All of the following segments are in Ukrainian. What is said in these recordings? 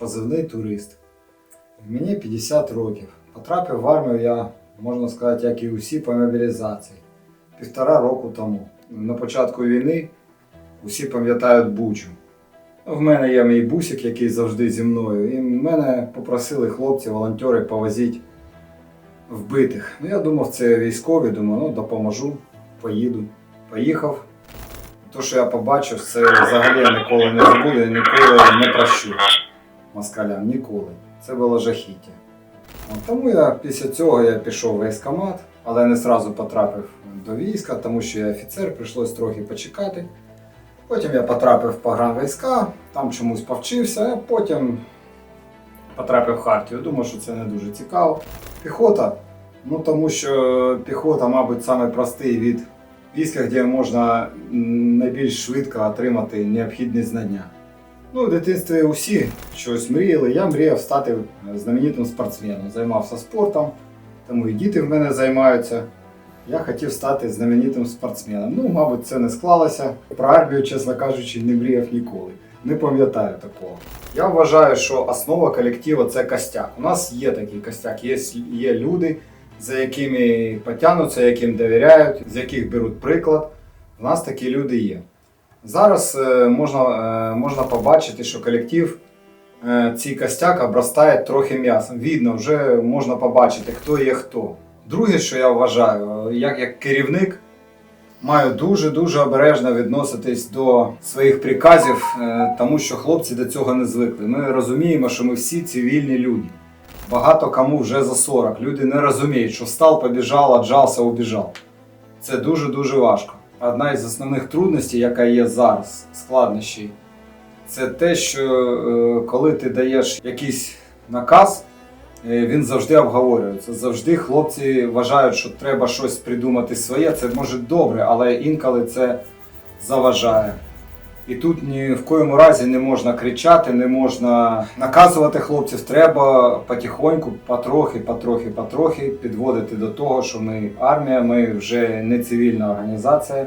Позивний турист. Мені 50 років. Потрапив в армію я, можна сказати, як і усі по мобілізації. Півтора року тому. На початку війни усі пам'ятають Бучу. В мене є мій бусик, який завжди зі мною. І мене попросили хлопці, волонтери повозити вбитих. Ну, я думав, це військові, думаю, ну допоможу, поїду. Поїхав. То, що я побачив, це взагалі ніколи не забуду і ніколи не прощу москалям ніколи. Це було жахіття. Тому я після цього я пішов в військкомат, але не зразу потрапив до війська, тому що я офіцер, прийшлось трохи почекати. Потім я потрапив в погранвійська, там чомусь повчився, а потім потрапив в Хартію. Думав, що це не дуже цікаво. Піхота, ну тому що піхота, мабуть, саме простий від війська, де можна найбільш швидко отримати необхідні знання. Ну, в дитинстві усі щось мріяли. Я мріяв стати знаменитим спортсменом. Займався спортом, тому і діти в мене займаються. Я хотів стати знаменитим спортсменом. Ну, мабуть, це не склалося. Про армію, чесно кажучи, не мріяв ніколи. Не пам'ятаю такого. Я вважаю, що основа колективу це костяк. У нас є такий костяк, є, є люди, за якими потягнуться, яким довіряють, з яких беруть приклад. У нас такі люди є. Зараз е, можна, е, можна побачити, що колектив е, цей костяк обростає трохи м'ясом. Видно, вже можна побачити, хто є хто. Друге, що я вважаю, як, як керівник, маю дуже-дуже обережно відноситись до своїх приказів, тому що хлопці до цього не звикли. Ми розуміємо, що ми всі цивільні люди. Багато кому вже за 40. Люди не розуміють, що встав, побіжав, отжався, убіжав. Це дуже-дуже важко. Одна із основних трудностей, яка є зараз, складнощі, це те, що е, коли ти даєш якийсь наказ, е, він завжди обговорюється. Завжди хлопці вважають, що треба щось придумати своє. Це може добре, але інколи це заважає. І тут ні в коєму разі не можна кричати, не можна наказувати хлопців. Треба потихоньку, потрохи, потрохи, потрохи підводити до того, що ми армія, ми вже не цивільна організація.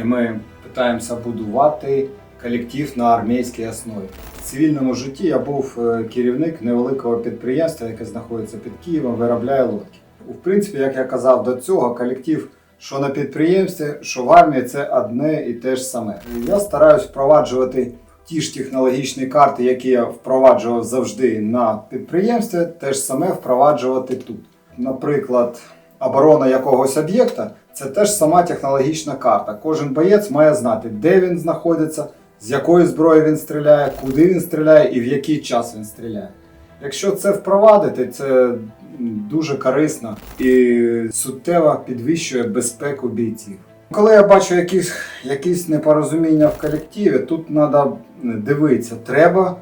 І ми намагаємося будувати колектив на армійській основі. В цивільному житті я був е, керівник невеликого підприємства, яке знаходиться під Києвом, виробляє лодки. В принципі, як я казав до цього, колектив що на підприємстві, що в армії це одне і те ж саме. Я стараюсь впроваджувати ті ж технологічні карти, які я впроваджував завжди на підприємстві, те ж саме впроваджувати тут. Наприклад, оборона якогось об'єкта це теж сама технологічна карта. Кожен боєць має знати, де він знаходиться, з якої зброї він стріляє, куди він стріляє і в який час він стріляє. Якщо це впровадити, це дуже корисно і суттєво підвищує безпеку бійців. Коли я бачу якісь, якісь непорозуміння в колективі, тут треба дивитися, треба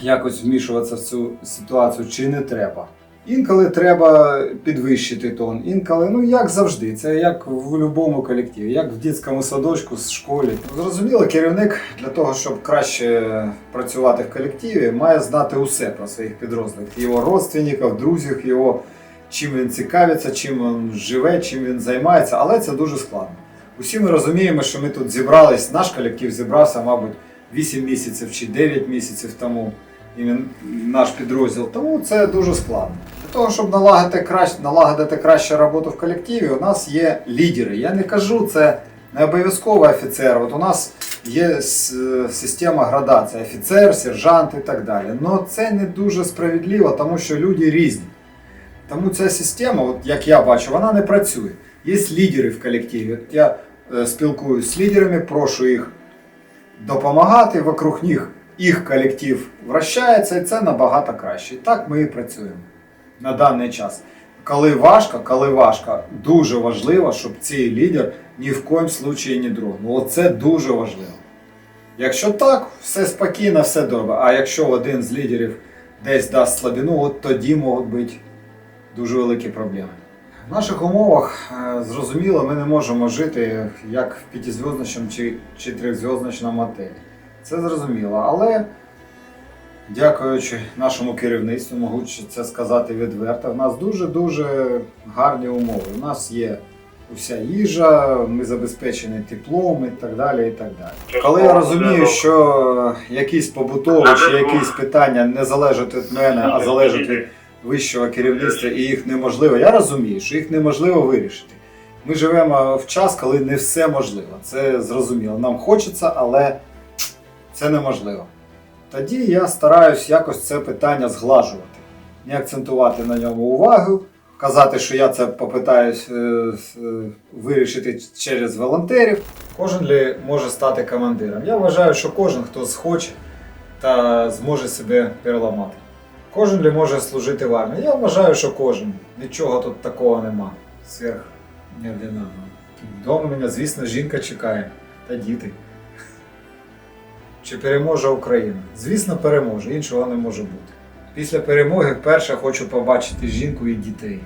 якось вмішуватися в цю ситуацію чи не треба. Інколи треба підвищити тон, інколи, ну як завжди, це як в будь-якому колективі, як в дитячому садочку, з школі. Зрозуміло, керівник для того, щоб краще працювати в колективі, має знати усе про своїх підрозділів, його родственників, друзів, його чим він цікавиться, чим він живе, чим він займається, але це дуже складно. Усі ми розуміємо, що ми тут зібрались, наш колектив зібрався, мабуть, 8 місяців чи 9 місяців тому і наш підрозділ, тому це дуже складно. Для того, щоб налагодити краще, налагодити краще роботу в колективі, у нас є лідери. Я не кажу, це не обов'язково офіцер. От у нас є е, система градації офіцер, сержант і так далі. Але це не дуже справедливо, тому що люди різні. Тому ця система, от як я бачу, вона не працює. Є лідери в колективі. От я е, спілкуюсь з лідерами, прошу їх допомагати, вокруг них їх колектив вращається, і це набагато краще. І так ми і працюємо на даний час. Коли важко, коли важко, дуже важливо, щоб цей лідер ні в коїм случаї не дрогнув. Оце дуже важливо. Якщо так, все спокійно, все добре. А якщо один з лідерів десь дасть слабину, от тоді можуть бути дуже великі проблеми. В наших умовах, е, зрозуміло, ми не можемо жити як в п'ятизв'язочному чи, чи трьохзв'язочному отелі. Це зрозуміло, але дякуючи нашому керівництву, можу це сказати відверто, в нас дуже-дуже гарні умови. У нас є уся їжа, ми забезпечені теплом і так далі. і так далі. Коли я розумію, що якісь побутові чи якісь питання не залежать від мене, а залежать від вищого керівництва і їх неможливо, я розумію, що їх неможливо вирішити. Ми живемо в час, коли не все можливо. Це зрозуміло. Нам хочеться, але це неможливо. Тоді я стараюсь якось це питання зглажувати, не акцентувати на ньому увагу, казати, що я це попитаюсь е, е, вирішити через волонтерів. Кожен ли може стати командиром. Я вважаю, що кожен, хто схоче та зможе себе переламати. Кожен ли може служити в армії? Я вважаю, що кожен. Нічого тут такого нема. Сверх неординарного. Дома мене, звісно, жінка чекає та діти. Чи переможе Україна? Звісно, переможе, іншого не може бути. Після перемоги вперше хочу побачити жінку і дітей.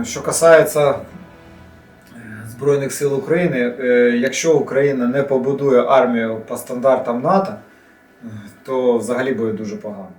Е, Що касається е, Збройних сил України, е, якщо Україна не побудує армію по стандартам НАТО, то взагалі буде дуже погано.